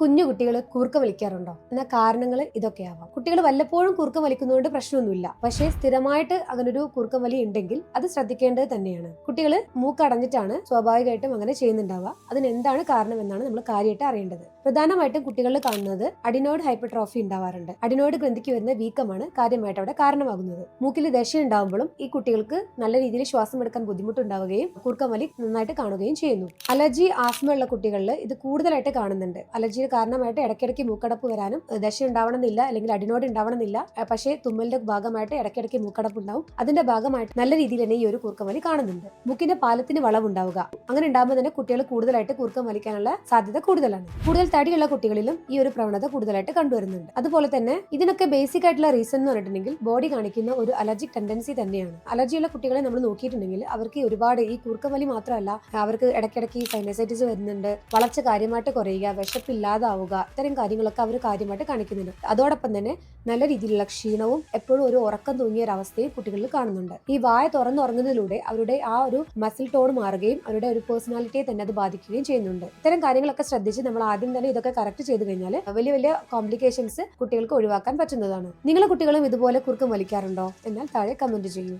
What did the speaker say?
കുഞ്ഞു കുട്ടികൾ കൂർക്ക വലിക്കാറുണ്ടോ എന്ന കാരണങ്ങൾ ഇതൊക്കെയാവാം. കുട്ടികൾ വല്ലപ്പോഴും കുറുക്കം വലിക്കുന്നതുകൊണ്ട് പ്രശ്നമൊന്നുമില്ല. പക്ഷേ സ്ഥിരമായിട്ട് അങ്ങനൊരു കുറുക്കം വലി ഉണ്ടെങ്കിൽ അത് ശ്രദ്ധിക്കേണ്ടത് തന്നെയാണ്. കുട്ടികൾ മൂക്കടഞ്ഞിട്ടാണ് സ്വാഭാവികമായിട്ടും അങ്ങനെ ചെയ്യുന്നുണ്ടാവുക. അതിന് എന്താണ് കാരണം എന്നാണ് നമ്മൾ കാര്യമായിട്ട് അറിയേണ്ടത്. പ്രധാനമായിട്ടും കുട്ടികളിൽ കാണുന്നത് അഡിനോയിഡ് ഹൈപ്പർട്രോഫി ഉണ്ടാവാറുണ്ട്. അഡിനോയിഡ് ഗ്രന്ഥിക്ക് വരുന്ന വീക്കമാണ് കാര്യമായിട്ട് അവിടെ കാരണമാകുന്നത്. മൂക്കിൽ ദശ ഉണ്ടാകുമ്പോഴും ഈ കുട്ടികൾക്ക് നല്ല രീതിയിൽ ശ്വാസം എടുക്കാൻ ബുദ്ധിമുട്ടുണ്ടാവുകയും കുറുക്കം വലി നന്നായിട്ട് കാണുകയും ചെയ്യുന്നു. അലർജി ആസ്മ ഉള്ള കുട്ടികളിൽ ഇത് കൂടുതലായിട്ട് കാണുന്നുണ്ട്. അലർജിയുടെ കാരണമായിട്ട് ഇടയ്ക്കിടയ്ക്ക് മൂക്കടപ്പ് വരാനും ദശ ഉണ്ടാവണമെന്നില്ല അല്ലെങ്കിൽ അഡിനോയിഡ് ഉണ്ടാവണമെന്നില്ല. ഏഹ് പക്ഷേ തുമ്മലിന്റെ ഭാഗമായിട്ട് ഇടയ്ക്കിടയ്ക്ക് മൂക്കടപ്പ് ഉണ്ടാവും അതിന്റെ ഭാഗമായിട്ട് നല്ല രീതിയിൽ തന്നെ ഈ ഒരു കൂർക്കം വലി കാണുന്നുണ്ട്. മുക്കിന്റെ പാലത്തിന് വളവുണ്ടാവുക. അങ്ങനെ ഉണ്ടാകുമ്പോൾ തന്നെ കുട്ടികൾ കൂടുതലായിട്ട് കൂർക്കം വലിക്കാനുള്ള സാധ്യത കൂടുതലാണ്. കൂടുതൽ തടിയുള്ള കുട്ടികളിലും ഈ ഒരു പ്രവണത കൂടുതലായിട്ട് കണ്ടുവരുന്നുണ്ട്. അതുപോലെ തന്നെ ഇതിനൊക്കെ ബേസിക് ആയിട്ടുള്ള റീസൺ എന്ന് പറഞ്ഞിട്ടുണ്ടെങ്കിൽ ബോഡി കാണിക്കുന്ന ഒരു അലർജിക് ടെൻഡൻസി തന്നെയാണ്. അലർജിയുള്ള കുട്ടികളെ നമ്മൾ നോക്കിയിട്ടുണ്ടെങ്കിൽ അവർക്ക് ഒരുപാട് ഈ കൂർക്കവലി മാത്രമല്ല അവർക്ക് ഇടയ്ക്കിടയ്ക്ക് സൈനസൈറ്റിസ് വരുന്നുണ്ട് വളർച്ച കാര്യമായിട്ട് കുറയുക വിശപ്പില്ലാതാവുക ഇത്തരം കാര്യങ്ങളൊക്കെ അവർ കാര്യമായിട്ട് കാണിക്കുന്നുണ്ട്. അതോടൊപ്പം തന്നെ നല്ല രീതിയിലുള്ള ക്ഷീണവും എപ്പോഴും ഒരു ഉറക്കം തൂങ്ങിയ അവസ്ഥയും കുട്ടികളിൽ കാണുന്നുണ്ട്. ഈ വായ തുറന്നുറങ്ങുന്നതിലൂടെ അവരുടെ ആ ഒരു മസിൽ ടോൺ മാറുകയും അവരുടെ ഒരു പേഴ്സണാലിറ്റിയെ തന്നെ അത് ബാധിക്കുകയും ചെയ്യുന്നുണ്ട്. ഇത്തരം കാര്യങ്ങളൊക്കെ ശ്രദ്ധിച്ച് നമ്മൾ ആദ്യം തന്നെ ഇതൊക്കെ കറക്റ്റ് ചെയ്ത് കഴിഞ്ഞാൽ വലിയ വലിയ കോംപ്ലിക്കേഷൻസ് കുട്ടികൾക്ക് ഒഴിവാക്കാൻ പറ്റുന്നതാണ്. നിങ്ങളുടെ കുട്ടികളും ഇതുപോലെ കുറുക്കം വലിക്കാറുണ്ടോ? എന്നാൽ താഴെ കമന്റ് ചെയ്യൂ.